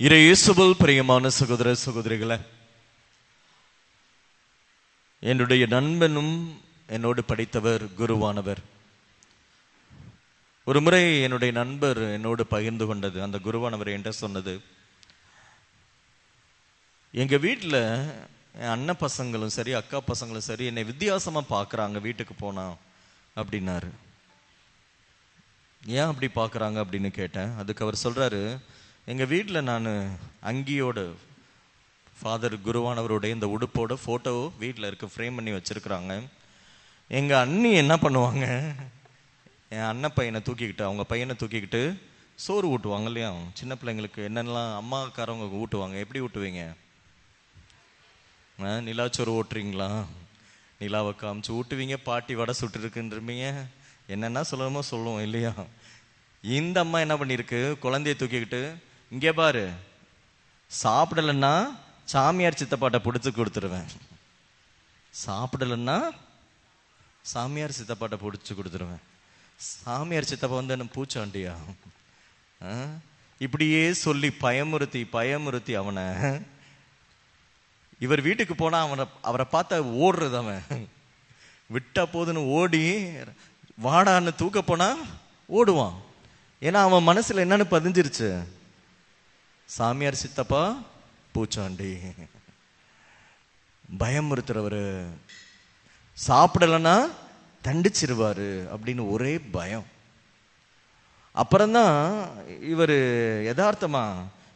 இறை பிரியமான சகோதர சகோதரிகளே என்னுடைய நண்பனும் என்னோடு படித்தவர் குருவானவர். ஒரு முறை என்னுடைய நண்பர் என்னோடு பகிர்ந்து கொண்டது. அந்த குருவானவர் என்கிட்ட சொன்னது எங்கள் வீட்டில் என் அண்ணன் பசங்களும் சரி அக்கா பசங்களும் சரி என்னை வித்தியாசமாக பார்க்குறாங்க வீட்டுக்கு போனா அப்படின்னாரு. ஏன் அப்படி பார்க்குறாங்க அப்படின்னு கேட்டேன். அதுக்கு அவர் சொல்கிறாரு எங்கள் வீட்டில் நான் அங்கியோட ஃபாதர் குருவானவருடைய இந்த உடுப்போட ஃபோட்டோ வீட்டில் இருக்க ஃப்ரேம் பண்ணி வச்சுருக்குறாங்க. எங்கள் அண்ணி என்ன பண்ணுவாங்க? என் அண்ணன் பையனை தூக்கிக்கிட்டு அவங்க பையனை தூக்கிக்கிட்டு சோறு ஊட்டுவாங்க இல்லையா? சின்ன பிள்ளைங்களுக்கு என்னென்னலாம் அம்மாக்காரவங்க ஊட்டுவாங்க? எப்படி ஊட்டுவீங்க? ஆ, நிலாச்சோறு ஓட்டுறீங்களா நிலாவை காமிச்சு ஊட்டுவீங்க பாட்டி வடை சுட்டுருக்குன்றீங்க என்னென்ன சொல்லணுமோ சொல்லுவோம் இல்லையா? இந்த அம்மா என்ன பண்ணியிருக்கு? குழந்தைய தூக்கிக்கிட்டு இங்கே பாரு. சாப்பிடலன்னா சாமியார் சித்தப்பாட்ட பிடிச்சி கொடுத்துருவேன். சாப்பிடலன்னா சாமியார் சித்தப்பாட்ட பிடிச்சி கொடுத்துருவேன். சாமியார் சித்தப்பா வந்து என்ன பூச்சாண்டியா? ஆ? இப்படியே சொல்லி பயமுறுத்தி பயமுறுத்தி அவனை. இவர் வீட்டுக்கு போனா அவனை அவரை பார்த்தா ஓடுறது அவன். விட்டா போதுன்னு ஓடி வாடான்னு தூக்க போனா ஓடுவான். ஏன்னா அவன் மனசுல என்னன்னு பதிஞ்சிருச்சு. சாமியார் சித்தப்பா பூச்சாண்டி. பயமுறுத்துறவர் சாப்பிடலன்னா தண்டிச்சிருவாரு அப்படின்னு ஒரே பயம். அப்புறம்தான் இவர் யதார்த்தமா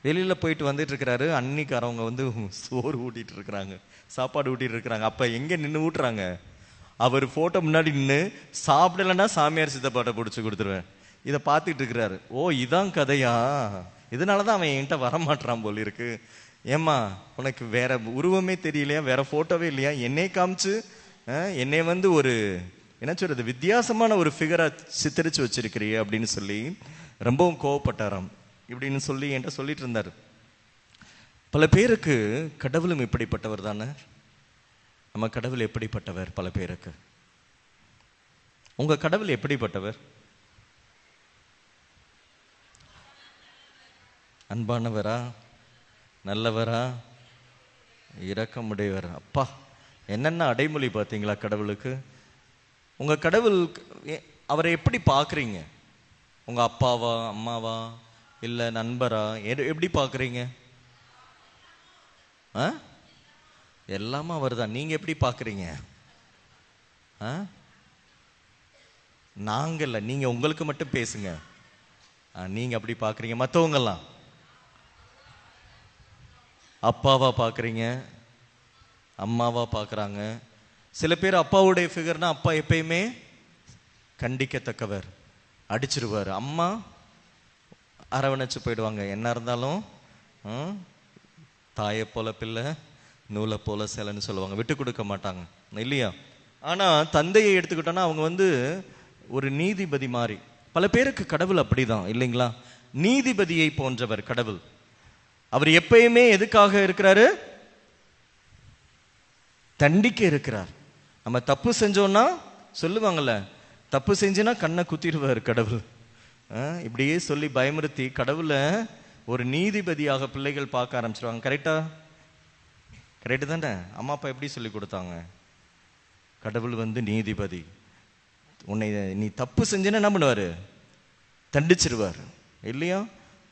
வெளியில் போயிட்டு வந்துட்டு இருக்கிறாரு அன்னிக்காரவங்க வந்து சோறு ஊட்டிட்டு இருக்கிறாங்க சாப்பாடு ஊட்டிட்டு இருக்கிறாங்க அப்ப எங்க நின்று ஊட்டுறாங்க? அவர் போட்டோ முன்னாடி நின்று சாப்பிடலன்னா சாமியார் சித்தப்பாட்டை பிடிச்சி கொடுத்துருவேன். இதை பார்த்துட்டு இருக்கிறாரு ஓ இதான் கதையா? இதனால தான் அவன் என்கிட்ட வரமாட்டான் போல் இருக்கு. ஏம்மா உனக்கு வேற உருவமே தெரியலையா? வேற போட்டோவே இல்லையா? என்னை காமிச்சு என்னை வந்து ஒரு என்ன சொல்றது வித்தியாசமான ஒரு ஃபிகரா சித்தரிச்சு வச்சிருக்கிறியே அப்படின்னு சொல்லி ரொம்பவும் கோவப்பட்டாராம். இப்படின்னு சொல்லி என்கிட்ட சொல்லிட்டு இருந்தார். பல பேருக்கு கடவுளும் இப்படிப்பட்டவர் தானே? நம்ம கடவுள் எப்படிப்பட்டவர் பல பேருக்கு? உங்கள் கடவுள் எப்படிப்பட்டவர்? அன்பானவரா நல்லவரா இரக்கமுடையவர். அப்பா என்னென்ன அடைமொழி பார்த்தீங்களா கடவுளுக்கு? உங்கள் கடவுள் அவரை எப்படி பார்க்குறீங்க? உங்கள் அப்பாவா அம்மாவா இல்லை நண்பரா? எது- எப்படி பார்க்குறீங்க? ஆ? எல்லாமே அவர் தான் நீங்கள் எப்படி பார்க்குறீங்க? ஆ? நாங்கள் இல்லை நீங்கள் உங்களுக்கு மட்டும் பேசுங்க. நீங்கள் அப்படி பார்க்குறீங்க. மற்றவங்கெல்லாம் அப்பாவாக பார்க்குறீங்க அம்மாவாக பார்க்குறாங்க சில பேர் அப்பாவுடைய ஃபிகர்னால் அப்பா எப்பயுமே கண்டிக்கத்தக்கவர். அடிச்சிருவார். அம்மா அரவணைச்சு போயிடுவாங்க. என்ன இருந்தாலும் ம், தாயை போல பிள்ளை நூலை போல சிலைன்னு சொல்லுவாங்க. விட்டு கொடுக்க மாட்டாங்க. இல்லையா? ஆனால் தந்தையை எடுத்துக்கிட்டோன்னா அவங்க வந்து ஒரு நீதிபதி மாதிரி பல பேருக்கு கடவுள் அப்படிதான் இல்லைங்களா? நீதிபதியை போன்றவர் கடவுள். அவர் எப்பயுமே எதுக்காக இருக்கிறாரு? தண்டிக்க இருக்கிறார். நம்ம தப்பு செஞ்சோம்னா சொல்லுவாங்கல்ல தப்பு செஞ்சுனா கண்ணை குத்திடுவார் கடவுள். இப்படியே சொல்லி பயமுறுத்தி கடவுளை ஒரு நீதிபதியாக பிள்ளைகள் பார்க்க ஆரம்பிச்சிருவாங்க. கரெக்டா கரெக்டு தானே? அம்மா அப்பா எப்படி சொல்லி கொடுத்தாங்க? கடவுள் வந்து நீதிபதி. உன்னை நீ தப்பு செஞ்சேன்னா என்ன பண்ணுவார்? தண்டிச்சிருவார். இல்லையா?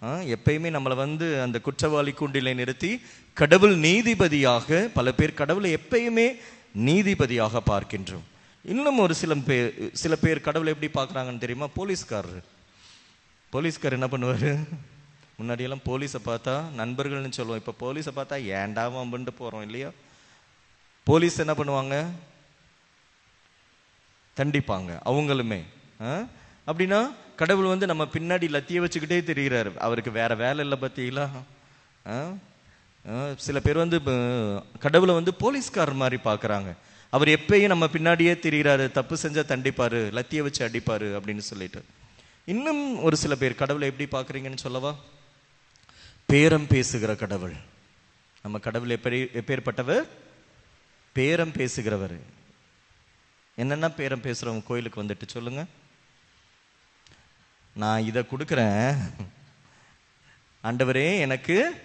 எப்பயுமே நம்மளை வந்து அந்த குற்றவாளி கூண்டிலை நிறுத்தி கடவுள் நீதிபதியாக பல பேர் கடவுளை எப்பயுமே நீதிபதியாக பார்க்கின்றோம். இன்னும் ஒரு சில பேர் சில பேர் கடவுளை எப்படி பார்க்குறாங்கன்னு தெரியுமா? போலீஸ்காரர். போலீஸ்கார் என்ன பண்ணுவார்? முன்னாடியெல்லாம் போலீஸை பார்த்தா நண்பர்கள்னு சொல்லுவோம். இப்போ போலீஸை பார்த்தா ஏன்டா வம்புன்ட்டு போகிறோம் இல்லையா? போலீஸ் என்ன பண்ணுவாங்க? தண்டிப்பாங்க. அவங்களுமே. ஆ? அப்படின்னா கடவுள் வந்து நம்ம பின்னாடி லத்திய வச்சுக்கிட்டே தெரிகிறாரு. அவருக்கு வேற வேலை இல்லை பார்த்தீங்களா ஆ? ஆ, சில பேர் வந்து கடவுளை வந்து போலீஸ்காரர் மாதிரி பார்க்குறாங்க அவர் எப்பயும் நம்ம பின்னாடியே தெரிகிறாரு. தப்பு செஞ்சால் தண்டிப்பார். லத்திய வச்சு அடிப்பார் அப்படின்னு சொல்லிட்டு. இன்னும் ஒரு சில பேர் கடவுளை எப்படி பார்க்குறீங்கன்னு சொல்லவா? பேரம் பேசுகிற கடவுள். நம்ம கடவுள் எப்படி எப்பேற்பட்டவர்? பேரம் பேசுகிறவர். என்னென்ன பேரம் பேசுகிறவங்க கோயிலுக்கு வந்துட்டு சொல்லுங்கள் நான் இதை கொடுக்குறேன். ஆண்டவரே எனக்கு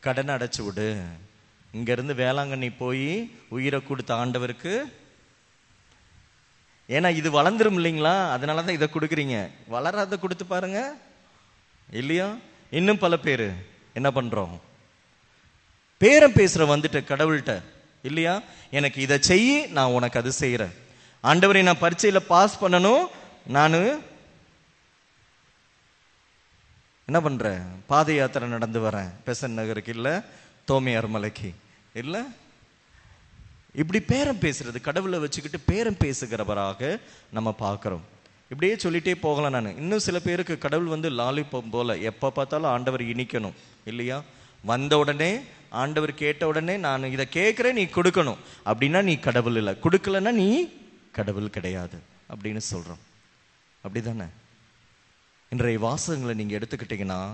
கடன் அடைச்சி விடு. இங்கேருந்து வேளாங்கண்ணி போய் உயிரை கொடுத்த ஆண்டவருக்கு. ஏன்னா இது வளர்ந்துரும் இல்லைங்களா? அதனால தான் இதை கொடுக்குறீங்க. வளராத கொடுத்து பாருங்க. இல்லையா? இன்னும் பல பேர் என்ன பண்ணுறோம் பேரம் பேசுகிற வந்துட்ட கடவுள்கிட்ட இல்லையா? எனக்கு இதை செய்யி நான் உனக்கு அது செய்கிறேன் ஆண்டவரை நான் பரீட்சையில் பாஸ் பண்ணணும். நான் என்ன பண்ற? பாத யாத்திரை நடந்து வரேன். பெசன் நகருக்கு இல்ல தோமையார் மலைக்கு இல்ல? இப்படி பேரம் பேசுறது கடவுளை வச்சுக்கிட்டு பேரம் பேசுகிறவராக நம்ம பார்க்குறோம். இப்படியே சொல்லிட்டே போகலாம் நான். இன்னும் சில பேருக்கு கடவுள் வந்து லாலிபம் போல எப்போ பார்த்தாலும் ஆண்டவர் இனிக்கணும் இல்லையா? வந்த உடனே ஆண்டவர் கேட்ட உடனே நான் இதை கேட்குறேன் நீ கொடுக்கணும். அப்படின்னா நீ கடவுள் இல்லை. கொடுக்கலன்னா நீ கடவுள் கிடையாது. அப்படின்னு சொல்றோம். அப்படிதானே? இன்றைய வாசகங்களை நீங்க எடுத்துக்கிட்டீங்கன்னா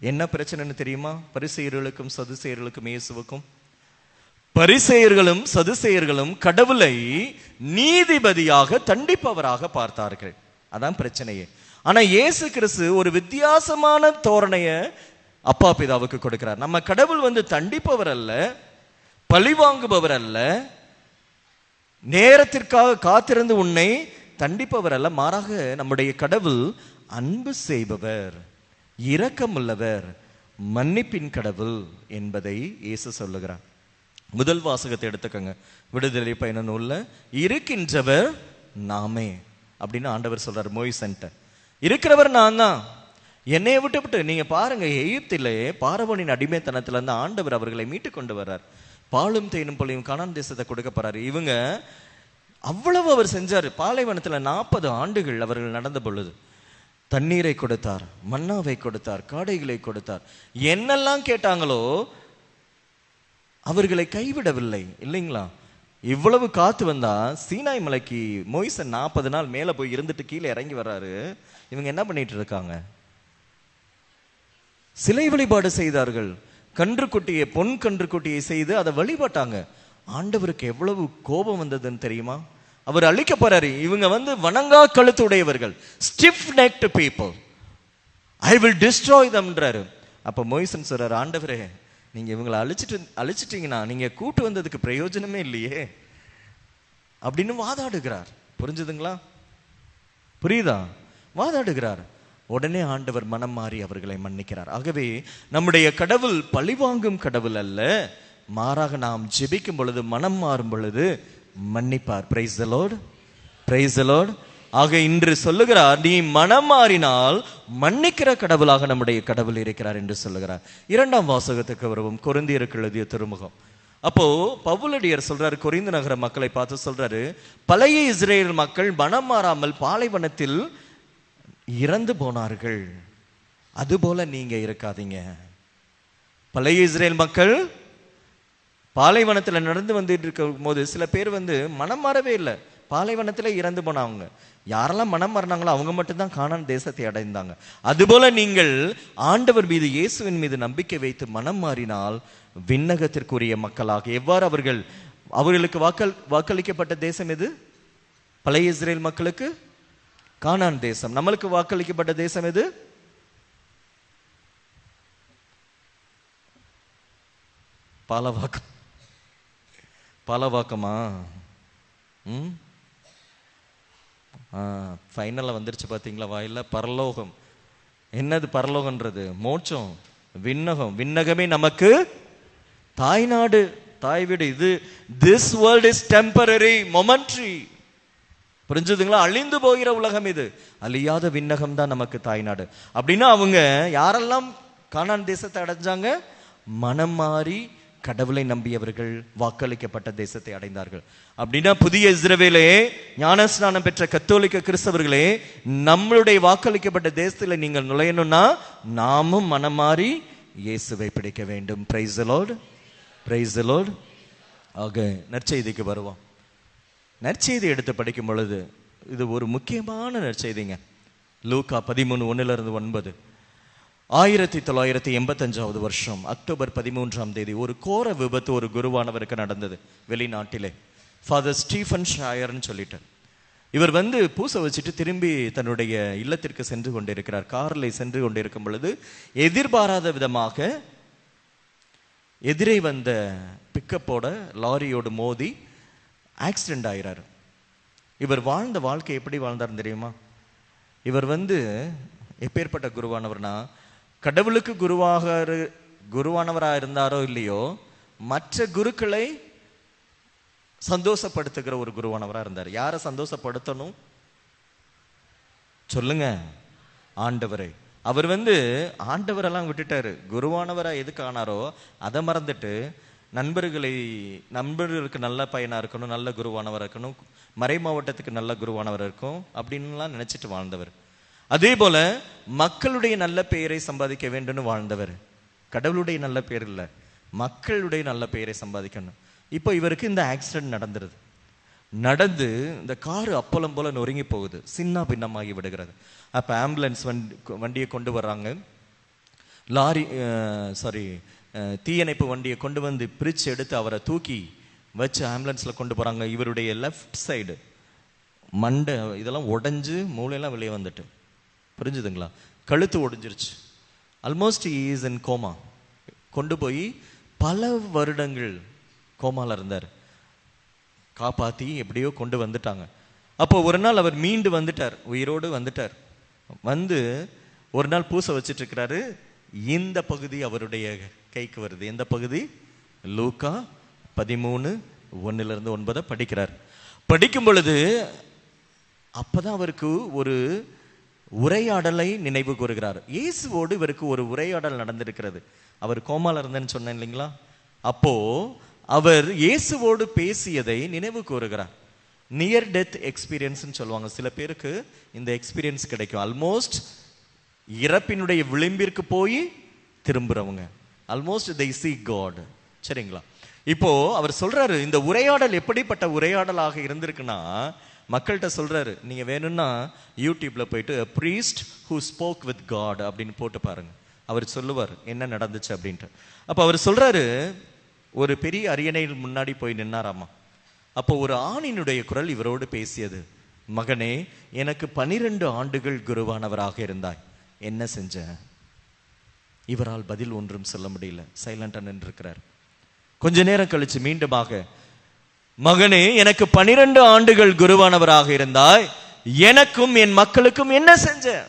என்ன பிரச்சனைன்னு தெரியுமா? பரிசெயர்களுக்கும் சதுசெயர்களுக்கும் இயேசுவுக்கும். பரிசெயர்களும் சதுசெயர்களும் கடவுளை நீதிபதியாக தண்டிப்பவராக பார்த்தார்கள். அதான் பிரச்சனையே. ஆனா இயேசு கிறிஸ்து ஒரு வித்தியாசமான தோரணைய அப்பா பிதாவுக்கு கொடுக்கிறார். நம்ம கடவுள் வந்து தண்டிப்பவர் அல்ல பழி வாங்குபவர் அல்ல நேரத்திற்காக காத்திருந்து உன்னை தண்டிப்பவர் அல்ல மாறாக நம்முடைய கடவுள் அன்பு செய்பவர் இரக்கமுள்ளவர் மன்னிப்பின் கடவுள் என்பதை இயேசு சொல்லுகிறார். முதல் வாசகத்தை எடுத்துக்கோங்க. விடுதலை பயண நூலில் இருக்கின்றவர் நாமே அப்படின்னு ஆண்டவர் சொல்றார் மோய்சன்ட்ட. இருக்கிறவர் நான் தான் என்னைய விட்டு விட்டு நீங்க பாருங்க எகிப்திலே பாரவனின் அடிமைத்தனத்துல இருந்து ஆண்டவர் அவர்களை மீட்டு கொண்டு வர்றார். பாலும் தேனும் பொழியும் காணான் தேசத்தை கொடுக்க போறாரு. இவங்க அவ்வளவு அவர் செஞ்சார். பாலைவனத்தில் நாற்பது ஆண்டுகள் அவர்கள் நடந்த பொழுது. தண்ணீரை கொடுத்தார் மன்னாவை கொடுத்தார் காடைகளை கொடுத்தார். என்னெல்லாம் கேட்டாங்களோ அவர்களை கைவிடவில்லை இல்லைங்களா? இவ்வளவு காத்து வந்தா சீனாய் மலைக்கு மொய்சன் நாற்பது நாள் மேலே போய் இருந்துட்டு கீழே இறங்கி வர்றாரு. இவங்க என்ன பண்ணிட்டு இருக்காங்க? சிலை வழிபாடு செய்தார்கள். கன்றுக்குட்டியை பொன் கன்றுக்குட்டியை செய்து அதை வழிபட்டாங்க. ஆண்டவருக்கு எவ்வளவு கோபம் வந்ததுன்னு தெரியுமா? அவர் அழிக்க போறாரு. இவங்க வந்து வணங்கா கழுத்து உடையவர்கள் stiff necked people I will destroy தம்ன்றாரு அப்போ மொய்சன் சொல்றாரு ஆண்டவரே நீங்க இவங்களை அழிச்சிட்டு அழிச்சிட்டீங்கன்னா நீங்க கூட்டு வந்ததுக்கு பிரயோஜனமே இல்லையே. அப்படின்னு வாதாடுகிறார். புரிஞ்சுதுங்களா? புரியுதா? வாதாடுகிறார். உடனே ஆண்டவர் மனம் மாறி அவர்களை மன்னிக்கிறார். ஆகவே நம்முடைய கடவுள் பழிவாங்கும் கடவுள் அல்ல. மாறாக நாம் ஜெபிக்கும் பொழுது மனம் மாறும் பொழுது மன்னிப்பார். பிரைஸ் த பிரைஸ் ஆக இன்று சொல்லுகிறார் நீ மனம் மாறினால் மன்னிக்கிற கடவுளாக நம்முடைய கடவுள் இருக்கிறார் என்று சொல்லுகிறார். இரண்டாம் வாசகத்துக்கு வருவோம். குருந்தியருக்கு எழுதிய திருமுகம். அப்போ பவுலடியர் சொல்றாரு கொரிந்து நகர மக்களை பார்த்து சொல்றாரு பழைய இஸ்ரேல் மக்கள் மனம் மாறாமல் பாலைவனத்தில் இறந்து போனார்கள். அதுபோல நீங்க இருக்காதீங்க. பழைய இஸ்ரேல் மக்கள் பாலைவனத்துல நடந்து வந்துட்டு இருக்கும் போது சில பேர் வந்து மனம் மாறவே இல்லை. பாலைவனத்துல இறந்து போனவங்க யாரெல்லாம் மனம் மாறினாங்களோ அவங்க மட்டும்தான் காணான் தேசத்தை அடைந்தாங்க. அதுபோல நீங்கள் ஆண்டவர் மீது இயேசுவின் மீது நம்பிக்கை வைத்து மனம் மாறினால் விண்ணகத்திற்குரிய மக்களாக எவ்வாறு அவர்கள் அவர்களுக்கு வாக்கள் வாக்களிக்கப்பட்ட தேசம் எது? பழைய இஸ்ரேல் மக்களுக்கு? கானான் தேசம். நம்மளுக்கு வாக்களிக்கப்பட்ட தேசம் எது? பாலவாக்கம். பாலவாக்கமா? ம்? ஃபைனலாக வந்துருச்சு பார்த்தீங்களா வாயில் பரலோகம். என்னது பரலோகன்றது மோட்சம் விண்ணகம். விண்ணகமே நமக்கு தாய்நாடு தாய் வீடு. இது this world is temporary momentary புரிஞ்சுதுங்களா? அழிந்து போகிற உலகம் இது. அழியாத விண்ணகம் தான் நமக்கு தாய்நாடு அப்படின்னா அவங்க யாரெல்லாம் கானான் தேசத்தை அடைஞ்சாங்க? மனம் மாறி கடவுளை நம்பியவர்கள் வாக்களிக்கப்பட்ட தேசத்தை அடைந்தார்கள். அப்படின்னா புதிய இஸ்ரவேலே ஞானஸ்நானம் பெற்ற கத்தோலிக்க கிறிஸ்தவர்களே நம்மளுடைய வாக்களிக்கப்பட்ட தேசத்தில் நீங்கள் நுழையணும்னா நாமும் மனம் மாறி இயேசுவை பிடிக்க வேண்டும். பிரைசலோடு பிரைசலோடு ஆக நற்செய்திக்கு வருவோம். நற்செய்தி எடுத்து படிக்கும் பொழுது இது ஒரு முக்கியமான நற்செய்திங்க. லூக்கா பதிமூணு ஒன்றுலேருந்து ஒன்பது. ஆயிரத்தி தொள்ளாயிரத்தி எண்பத்தஞ்சாவது வருஷம் அக்டோபர் பதிமூன்றாம் தேதி ஒரு கோர விபத்து ஒரு குருவானவருக்கு நடந்தது வெளிநாட்டிலே. ஃபாதர் ஸ்டீஃபன் ஷாயர்னு சொல்லிட்டு. இவர் வந்து பூசை வச்சுட்டு திரும்பி தன்னுடைய இல்லத்திற்கு சென்று கொண்டிருக்கிறார். காரில் சென்று கொண்டிருக்கும் பொழுது எதிர்பாராத விதமாக எதிரே வந்த பிக்கப்போட லாரியோடு மோதி ஆக்சிடென்ட் ஆகிறார் இவர் வாழ்ந்த வாழ்க்கை எப்படி வாழ்ந்தார் தெரியுமா? இவர் வந்து எப்பேற்பட்ட குருவானவர்னா கடவுளுக்கு குருவாக குருவானவராக இருந்தாரோ இல்லையோ மற்ற குருக்களை சந்தோஷப்படுத்துகிற ஒரு குருவானவராக இருந்தார் யாரை சந்தோஷப்படுத்தணும்? சொல்லுங்க ஆண்டவரை. அவர் வந்து ஆண்டவரெல்லாம் விட்டுட்டாரு. குருவானவராக எதுக்கு ஆனாரோ அதை மறந்துட்டு நண்பர்களை நண்பர்களுக்கு நல்ல பையனாக இருக்கணும் நல்ல குருவானவராக இருக்கணும் மறை மாவட்டத்துக்கு நல்ல குருவானவர் இருக்கும் அப்படின்லாம் நினச்சிட்டு வாழ்ந்தவர். அதே போல மக்களுடைய நல்ல பெயரை சம்பாதிக்க வேண்டும்னு வாழ்ந்தவர். கடவுளுடைய நல்ல பெயர் இல்லை. மக்களுடைய நல்ல பெயரை சம்பாதிக்கணும். இப்போ இவருக்கு இந்த ஆக்சிடென்ட் நடந்துருது. நடந்து இந்த காரு அப்பளம் போல நொறுங்கி போகுது. சின்ன பின்னமாகி விடுகிறது. அப்போ ஆம்புலன்ஸ் வண்டி வண்டியை கொண்டு வர்றாங்க. லாரி சாரி தீயணைப்பு வண்டியை கொண்டு வந்து பிரித்து எடுத்து அவரை தூக்கி வச்சு ஆம்புலன்ஸில் கொண்டு போகிறாங்க இவருடைய லெஃப்ட் சைடு மண்டை இதெல்லாம் உடஞ்சி மூளையெல்லாம் வெளியே வந்துட்டு. புரிஞ்சுதுங்களா? கழுத்து ஒடிஞ்சிருச்சு. ஆல்மோஸ்ட் இஸ் இன் கோமா கொண்டு போய் பல வருடங்கள் கோமாவில் இருந்தார். காப்பாற்றி எப்படியோ கொண்டு வந்துட்டாங்க. அப்போ ஒரு நாள் அவர் மீண்டு வந்துட்டார். உயிரோடு வந்துட்டார். வந்து ஒரு நாள் பூசை வச்சிட்டு இருக்கிறாரு இந்த பகுதி அவருடைய கைக்கு வருது. எந்த பகுதி? லூக்கா பதிமூணு ஒன்னுலேருந்து ஒன்பதை படிக்கிறார். படிக்கும் பொழுது அப்பதான் அவருக்கு ஒரு உரையாடலை நினைவு கூறுகிறார். இயேசுவோடு இவருக்கு ஒரு உரையாடல் நடந்திருக்கிறது. அவர் கோமால இருந்தேன்னு சொன்னேன் இல்லைங்களா? அப்போ அவர் இயேசுவோடு பேசியதை நினைவு கூறுகிறார். நியர் டெத் எக்ஸ்பீரியன்ஸ்னு சொல்லுவாங்க. சில பேருக்கு இந்த எக்ஸ்பீரியன்ஸ் கிடைக்கும். ஆல்மோஸ்ட் இறப்பினுடைய விளிம்பிற்கு போய் திரும்புறவங்க. ஆல்மோஸ்ட் தி சி காட் சரிங்களா? இப்போ அவர் சொல்றாரு இந்த உரையாடல் எப்படிப்பட்ட உரையாடலாக இருந்திருக்குன்னா மக்கள்கிட்ட சொல்கிறாரு நீங்கள் வேணும்னா யூடியூப்பில் போயிட்டு priest who spoke with God அப்படின்னு போட்டு பாருங்கள் அவர் சொல்லுவார் என்ன நடந்துச்சு? அப்படின்ட்டு. அப்போ அவர் சொல்கிறாரு ஒரு பெரிய அரியணையில் முன்னாடி போய் நின்னாராமா? அப்போ ஒரு ஆணினுடைய குரல் இவரோடு பேசியது மகனே எனக்கு பனிரெண்டு ஆண்டுகள் குருவானவராக இருந்தாய். என்ன செஞ்ச? இவரால் பதில் ஒன்றும் சொல்ல முடியல. சைலண்டா நின்றிருக்கிறார். கொஞ்ச நேரம் கழிச்சு மீண்டுமாக மகனே எனக்கு பனிரெண்டு ஆண்டுகள் குருவானவராக இருந்தாய். எனக்கும் என் மக்களுக்கும் என்ன செஞ்ச?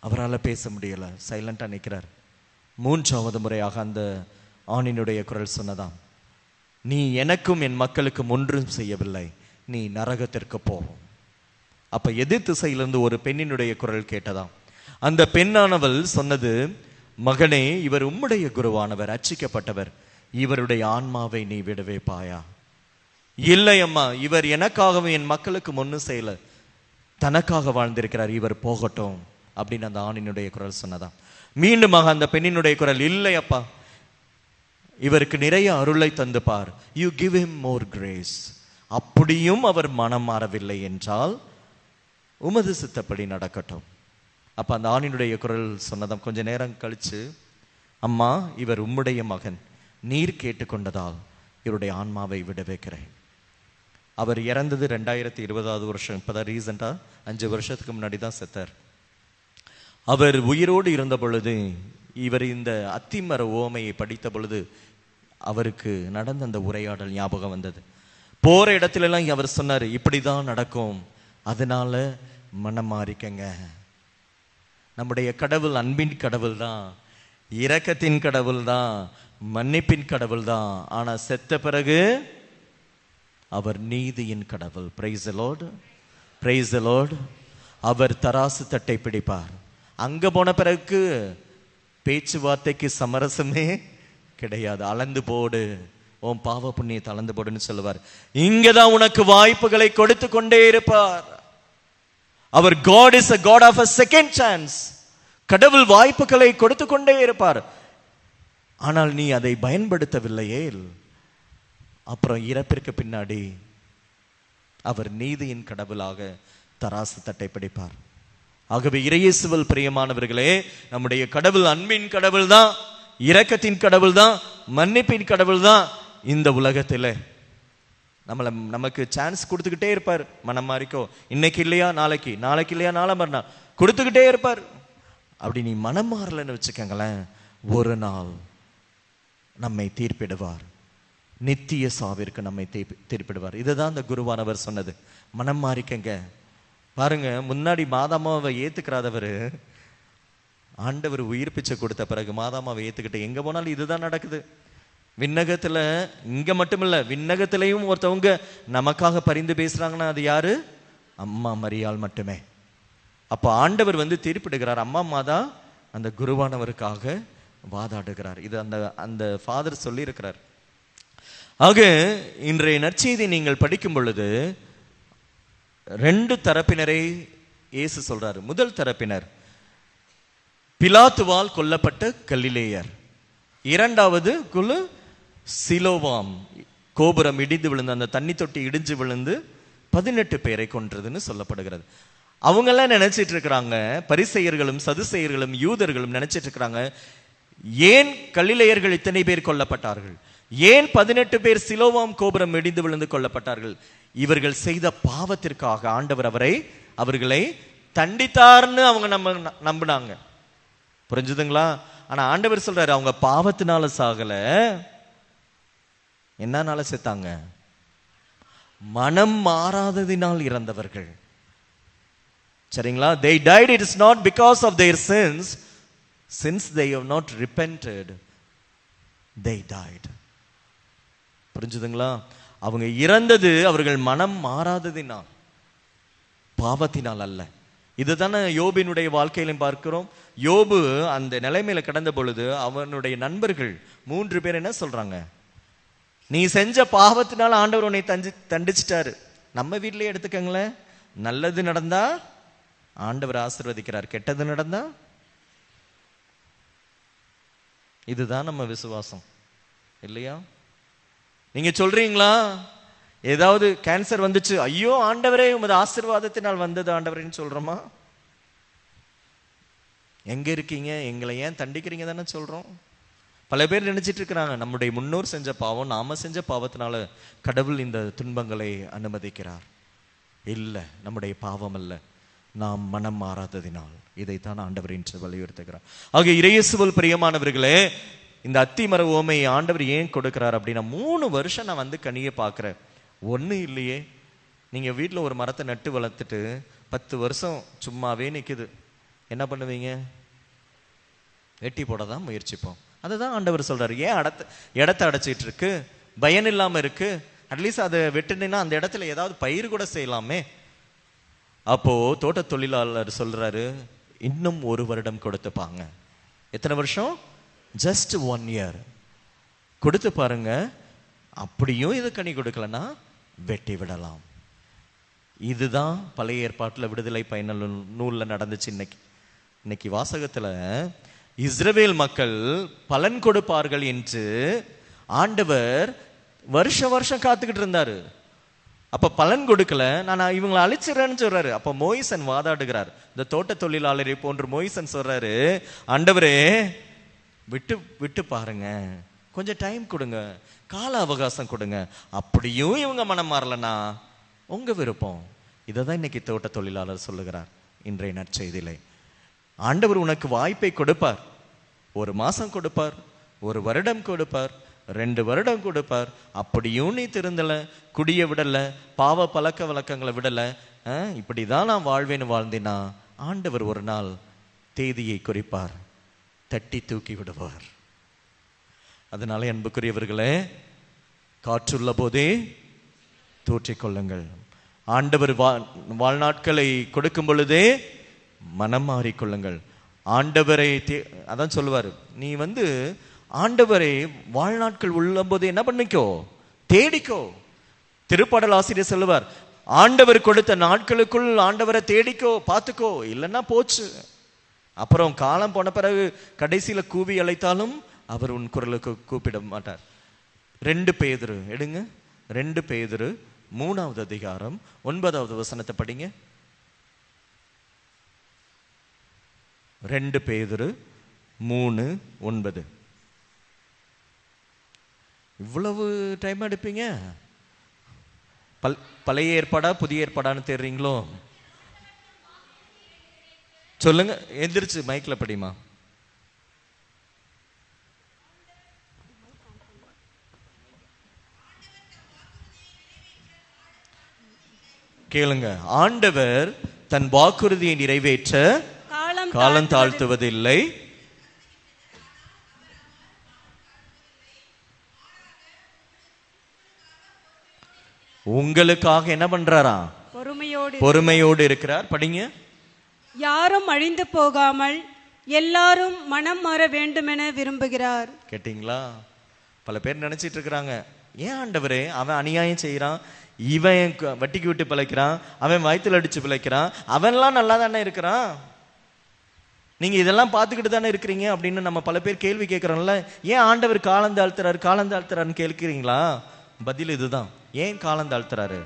அவரால் பேச முடியல. சைலண்டா நிற்கிறார் மூன்றாவது முறையாக அந்த ஆணினுடைய குரல் சொன்னதாம். நீ எனக்கும் என் மக்களுக்கும் ஒன்றும் செய்யவில்லை. நீ நரகத்திற்கு போகும் அப்ப எதிர் திசையிலிருந்து ஒரு பெண்ணினுடைய குரல் கேட்டதாம். அந்த பெண்ணானவள் சொன்னது மகனே இவர் உம்முடைய குருவானவர் அச்சிக்கப்பட்டவர். இவருடைய ஆன்மாவை நீ விடவே பாயா. இல்லை அம்மா இவர் எனக்காகவும் என் மக்களுக்கு ஒன்றும் செய்யல. தனக்காக வாழ்ந்திருக்கிறார் இவர் போகட்டும் அப்படின்னு அந்த ஆணினுடைய குரல் சொன்னதாம். மீண்டுமாக அந்த பெண்ணினுடைய குரல் இல்லை அப்பா. இவருக்கு நிறைய அருளை தந்து பார். You give him more grace அப்படியும் அவர் மனம் மாறவில்லை என்றால் உமது சித்தப்படி நடக்கட்டும். அப்போ அந்த ஆணினுடைய குரல் சொன்னதாம். கொஞ்ச நேரம் கழித்து அம்மா இவர் உம்முடைய மகன். நீர் கேட்டுக்கொண்டதால் இவருடைய ஆன்மாவை விட வைக்கிறேன். அவர் இறந்தது ரெண்டாயிரத்தி இருபதாவது வருஷம். இப்பதான் ரீசெண்டாக அஞ்சு வருஷத்துக்கு முன்னாடி தான் செத்தார். அவர் உயிரோடு இருந்த பொழுது இவர் இந்த அத்திமர ஓமையை படித்த பொழுது அவருக்கு நடந்த அந்த உரையாடல் ஞாபகம் வந்தது. போகிற இடத்துலலாம் அவர் சொன்னார் இப்படி தான் நடக்கும். அதனால மனம் மாறிக்கங்க. நம்முடைய கடவுள் அன்பின் கடவுள் தான் இரக்கத்தின் கடவுள் தான் மன்னிப்பின் கடவுள் தான் ஆனால் செத்த பிறகு அவர் நீதியின் கடவுள். பிரைஸ் லோடு பிரைஸ் லோடு அவர் தராசு தட்டை பிடிப்பார். அங்கே போன பிறகு பேச்சுவார்த்தைக்கு சமரசமே கிடையாது. அளந்து போடு. உன் பாவ புண்ணியத்தை அளந்து போடுன்னு சொல்லுவார். இங்கே தான் உனக்கு வாய்ப்புகளை கொடுத்து கொண்டே இருப்பார். அவர் God is a God of a second chance கடவுள் வாய்ப்புகளை கொடுத்து கொண்டே இருப்பார். ஆனால் நீ அதை பயன்படுத்தவில்லையே. அப்புறம் இறப்பிற்கு பின்னாடி அவர் நீதியின் கடவுளாக தராசு தட்டை பிடிப்பார். ஆகவே இறையேசுவல் பிரியமானவர்களே நம்முடைய கடவுள் அன்பின் கடவுள் தான் இரக்கத்தின் கடவுள் தான் மன்னிப்பின் கடவுள் தான் இந்த உலகத்தில். நம்மளை நமக்கு சான்ஸ் கொடுத்துக்கிட்டே இருப்பார் மனம் மாறிக்கோ. இன்னைக்கு இல்லையா நாளைக்கு? நாளைக்கு இல்லையா நாளை மறுநாள்? கொடுத்துக்கிட்டே இருப்பார். அப்படி நீ மனம் மாறலன்னு வச்சுக்கோங்களேன் ஒரு நாள் நம்மை தீர்ப்பிடுவார். நித்திய சாவிற்கு நம்மை தீர்ப்பிடுவார். இதுதான் அந்த குருவானவர் சொன்னது. மனம் மாறிக்கங்க. பாருங்க முன்னாடி மாதாமாவை ஏத்துக்கிறாதவர் ஆண்டவர் உயிர் பிச்சை கொடுத்த பிறகு மாதாமாவை ஏத்துக்கிட்டு எங்க போனாலும் இதுதான் நடக்குது. விண்ணகத்தில் இங்கே மட்டும் இல்லை விண்ணகத்திலையும் ஒருத்தவங்க நமக்காக பரிந்து பேசுகிறாங்கன்னா அது யாரு? அம்மா மரியால் மட்டுமே. அப்போ ஆண்டவர் வந்து தீர்ப்பிடுகிறார். அம்மா அம்மா தான் அந்த குருவானவருக்காக வாதாடுகிறார். இது அந்த அந்த ஃபாதர் சொல்லியிருக்கிறார். ஆக இன்றைய நற்செய்தி நீங்கள் படிக்கும் பொழுது ரெண்டு தரப்பினரை இயேசு சொல்றாரு. முதல் தரப்பினர் பிலாத்துவால் கொல்லப்பட்ட கல்லிலேயர் இரண்டாவது குழு சிலோவாம் கோபுரம் இடிந்து விழுந்து அந்த தண்ணி தொட்டி இடிஞ்சு விழுந்து பதினெட்டு பேரை கொன்றதுன்னு சொல்லப்படுகிறது. அவங்கெல்லாம் நினைச்சிட்டு இருக்கிறாங்க பரிசெயர்களும் சதுசெயர்களும் யூதர்களும் நினைச்சிட்டு இருக்கிறாங்க ஏன் கலிலேயர்கள் இத்தனை பேர் கொல்லப்பட்டார்கள்? ஏன் பதினெட்டு பேர் சிலோவாம் கோபுரம் இடிந்து விழுந்து கொல்லப்பட்டார்கள்? இவர்கள் செய்த பாவத்திற்காக ஆண்டவர் அவரை அவர்களை தண்டித்தார்னு அவங்க நம்ம நம்பினாங்க. புரிஞ்சுதுங்களா? ஆனா ஆண்டவர் சொல்றாரு அவங்க பாவத்தினால சாகல. என்னனால செத்தாங்க? மனம் மாறாததினால் இறந்தவர்கள். சரிங்களா? They died it is not because of their sins sins they have not repented they died புரிஞ்சுதுங்களா? அவங்க இறந்தது அவர்கள் மனம் மாறாததினால் பாவத்தினால் அல்ல. இதுதானே யோபினுடைய வாழ்க்கையிலும் பார்க்கிறோம். யோபு அந்த நிலைமையில கடந்த பொழுது அவனுடைய நண்பர்கள் மூன்று பேர் என்ன சொல்றாங்க? நீ செஞ்ச பாவத்தினால ஆண்டவர் உன்னை தஞ்சு தண்டிச்சிட்டாரு. நம்ம வீட்டிலேயே எடுத்துக்கங்களேன். நல்லது நடந்தா ஆண்டவர் ஆசிர்வதிக்கிறார். கெட்டது நடந்தா? இதுதான் நம்ம விசுவாசம். இல்லையா? நீங்க சொல்றீங்களா? ஏதாவது கேன்சர் வந்துச்சு. ஐயோ ஆண்டவரே உமது ஆசிர்வாதத்தினால் வந்தது ஆண்டவரேன்னு சொல்றோமா? எங்க இருக்கீங்க? எங்களை ஏன் தண்டிக்கிறீங்க தானே சொல்றோம். பல பேர் நினைச்சிட்டு இருக்கிறாங்க நம்முடைய முன்னோர் செஞ்ச பாவம் நாம செஞ்ச பாவத்தினால கடவுள் இந்த துன்பங்களை அனுமதிக்கிறார். இல்லை நம்முடைய பாவம் அல்ல. நாம் மனம் மாறாததினால். இதைத்தான் ஆண்டவர் என்று வலியுறுத்துகிறார். ஆக இறையசுவல் பிரியமானவர்களே இந்த அத்திமர ஓமையை ஆண்டவர் ஏன் கொடுக்கிறார் அப்படின்னா மூணு வருஷம் நான் வந்து கனியை பார்க்குறேன். ஒன்றும் இல்லையே. நீங்கள் வீட்டில் ஒரு மரத்தை நட்டு வளர்த்துட்டு பத்து வருஷம் சும்மாவே நிற்குது என்ன பண்ணுவீங்க? வெட்டி போட தான் முயற்சிப்போம். அதுதான் ஆண்டவர் சொல்றாரு. ஏன் அடத்த இடத்த அடைச்சிட்டு இருக்கு பயன் இல்லாம இருக்கு. அட்லீஸ்ட் அதை வெட்டுனீங்கன்னா அந்த இடத்துல ஏதாவது பயிர் கூட செய்யலாமே. அப்போ தோட்ட தொழிலாளர் சொல்றாரு இன்னும் ஒரு வருடம் கொடுத்துப்பாங்க எத்தனை வருஷம்? ஜஸ்ட் ஒன் இயர் கொடுத்து பாருங்க. அப்படியும் இது கனி கொடுக்கலன்னா வெட்டி விடலாம். இதுதான் பழைய ஏற்பாட்டில் விடுதலை பயண நூலில் நடந்துச்சு இன்னைக்கு. இன்னைக்கு வாசகத்தில் இஸ்ரவேல் மக்கள் பலன் கொடுப்பார்கள் என்று ஆண்டவர் வருஷ வருஷம் காத்துக்கிட்டு இருந்தாரு. அப்ப பலன் கொடுக்கல. நான் இவங்களை அழிச்சிடுறேன்னு சொல்றாரு. அப்ப மோயிசன் வாதாடுகிறார். இந்த தோட்ட தொழிலாளரை போன்று மோயிசன் சொல்றாரு ஆண்டவரே விட்டு விட்டு பாருங்க. கொஞ்சம் டைம் கொடுங்க. கால அவகாசம் கொடுங்க. அப்படியும் இவங்க மனம் மாறலனா? உங்க விருப்பம். இதை தான் இன்னைக்கு தோட்ட தொழிலாளர் சொல்லுகிறார் இன்றைய நற்செய்தியிலே. ஆண்டவர் உனக்கு வாய்ப்பை கொடுப்பார். ஒரு மாதம் கொடுப்பார் ஒரு வருடம் கொடுப்பார் ரெண்டு வருடம் கொடுப்பார். அப்படியும் நீ திருந்தலை குடிய விடலை பாவ பழக்க வழக்கங்களை விடலை இப்படி இப்படிதான் நான் வாழ்வேன்னு வாழ்ந்தேன்னா ஆண்டவர் ஒரு நாள் தேதியை குறிப்பார் தட்டி தூக்கி விடுவார். அதனால அன்புக்குரியவர்களே காற்றுள்ள போதே தூற்றிக்கொள்ளுங்கள் ஆண்டவர் வா- வாழ்நாட்களை கொடுக்கும் பொழுதே மனம் மாறிக்கொள்ளுங்கள் ஆண்டவரை தே- அதான் சொல்லுவார். நீ வந்து ஆண்டவரை வாழ்நாட்கள் உள்ளபோது என்ன பண்ணிக்கோ? தேடிக்கோ. திருப்பாடல் ஆசிரியர் சொல்லுவார் ஆண்டவர் கொடுத்த நாட்களுக்குள் ஆண்டவரை தேடிக்கோ பார்த்துக்கோ. இல்லைன்னா போச்சு. அப்புறம் காலம் போன பிறகு கடைசியில் கூவி அழைத்தாலும் அவர் உன் குரலுக்கு கூப்பிட மாட்டார். ரெண்டு பேதரு எடுங்க. ரெண்டு பேதரு மூணாவது அதிகாரம் ஒன்பதாவது வசனத்தை படிங்க. ரெண்டு பேதுரு மூணு ஒன்பது. இவ்வளவு டைம் எடுப்பீங்க? பல் பழைய ஏற்பாடா புதிய ஏற்பாடான்னு தேடுறீங்களோ? சொல்லுங்க எந்திரிச்சு மைக்ல படிமா கேளுங்க. ஆண்டவர் தன் வாக்குறுதியை நிறைவேற்ற காலம் தாழ்த்துவதில்லை. உங்களுக்காக என்ன பண்றாரா பொறுமையோடு பொறுமையோடு இருக்கிறார். படிங்க. யாரும் அழிந்து போகாமல் எல்லாரும் மனம் மாற வேண்டுமென விரும்புகிறார். கேட்டிங்களா? பல பேர் நினைச்சிட்டு இருக்கிறாங்க. ஏன் ஆண்டவரே? அவன் அநியாயம் செய்யறான் இவன் வட்டிக்கு விட்டு பிழைக்கிறான். அவன் வயித்துல அடிச்சு பிழைக்கிறான். அவன்லாம் நல்லா தானே இருக்கிறான்? நீங்க இதெல்லாம் பார்த்துக்கிட்டு தானே இருக்கிறீங்க அப்படின்னு நம்ம பல பேர் கேள்வி கேட்கறோம்ல. ஏன் ஆண்டவர் காலந்தாழ்த்துறாரு காலந்தாழ்த்துறாருன்னு காலம் கேட்கிறீங்களா? பதில் இதுதான். ஏன் காலந்தாழ்த்துறாரு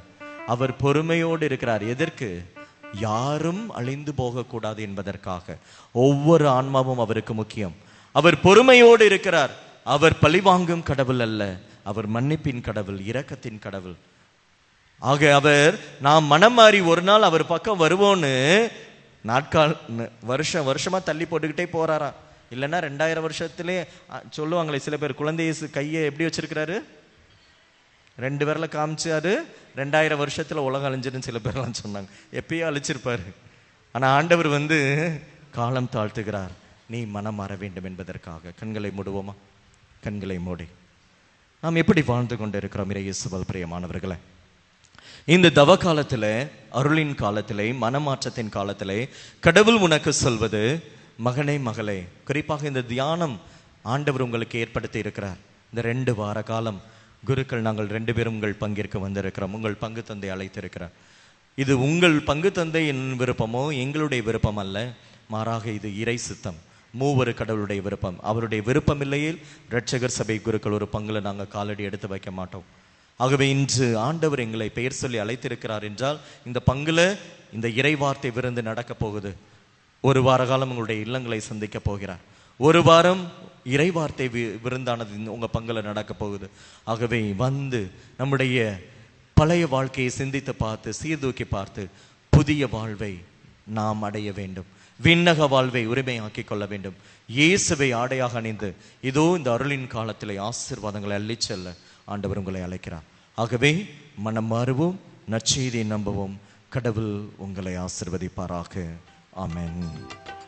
அவர் பொறுமையோடு இருக்கிறார். எதற்கு? யாரும் அழிந்து போகக்கூடாது என்பதற்காக. ஒவ்வொரு ஆன்மாவும் அவருக்கு முக்கியம். அவர் பொறுமையோடு இருக்கிறார். அவர் பழிவாங்கும் கடவுள் அல்ல. அவர் மன்னிப்பின் கடவுள் இரக்கத்தின் கடவுள். ஆக அவர் நாம் மனம் மாறி ஒரு நாள் அவர் பக்கம் வருவோன்னு நாட்கால் வருஷம் வருஷமாக தள்ளி போட்டுக்கிட்டே போகிறாராம் இல்லைன்னா ரெண்டாயிரம் வருஷத்துலேயே சொல்லுவாங்களே சில பேர் குழந்தை கையை எப்படி வச்சிருக்கிறாரு? ரெண்டு பேரில் காமிச்சு அது ரெண்டாயிரம் வருஷத்தில் உலகம் அழிஞ்சிருன்னு சில பேர்லாம் சொன்னாங்க. எப்பயோ அழிச்சிருப்பாரு. ஆனால் ஆண்டவர் வந்து காலம் தாழ்த்துகிறார். நீ மனம் மாற வேண்டும் என்பதற்காக. கண்களை மூடுவோமா? கண்களை மூடி. நாம் எப்படி வாழ்ந்து கொண்டு இருக்கிறோம் இறையேசுவல் பிரியமானவர்களை? இந்த தவ காலத்துல அருளின் காலத்திலே மனமாற்றத்தின் காலத்திலே கடவுள் உனக்கு சொல்வது மகனே மகளே குறிப்பாக இந்த தியானம் ஆண்டவர் உங்களுக்கு ஏற்படுத்தி இருக்கிறார். இந்த ரெண்டு வார காலம் குருக்கள் நாங்கள் ரெண்டு பேரும் உங்கள் பங்கிற்கு வந்திருக்கிறோம். உங்கள் பங்கு தந்தை அழைத்திருக்கிறார். இது உங்கள் பங்கு தந்தையின் விருப்பமோ எங்களுடைய விருப்பம் அல்ல. மாறாக இது இறை சித்தம். மூவரு கடவுளுடைய விருப்பம். அவருடைய விருப்பம் இல்லையில் ரட்சகர் சபை குருக்கள் ஒரு பங்குல நாங்கள் காலடி எடுத்து வைக்க மாட்டோம். ஆகவே இன்று ஆண்டவர் எங்களை பெயர் சொல்லி அழைத்திருக்கிறார் என்றால் இந்த பங்குல இந்த இறைவார்த்தை விருந்து நடக்கப் போகுது. ஒரு வார காலம் உங்களுடைய இல்லங்களை சந்திக்க போகிறார். ஒரு வாரம் இறைவார்த்தை வி- விருந்தானது இந்த உங்க பங்குல நடக்க போகுது. ஆகவே வந்து நம்முடைய பழைய வாழ்க்கையை சிந்தித்து பார்த்து சீர்தூக்கி பார்த்து புதிய வாழ்வை நாம் அடைய வேண்டும். விண்ணக வாழ்வை உரிமையாக்கிக் கொள்ள வேண்டும். இயேசுவை ஆடையாக அணிந்து இதோ இந்த அருளின் காலத்திலே ஆசீர்வாதங்களை அள்ளி செல்ல ஆண்டவர் உங்களை அழைக்கிறார். ஆகவே மனம் மாறுவோம் நற்செய்தியை நம்புவோம். கடவுள் உங்களை ஆசிர்வதிப்பாராக. ஆமென்.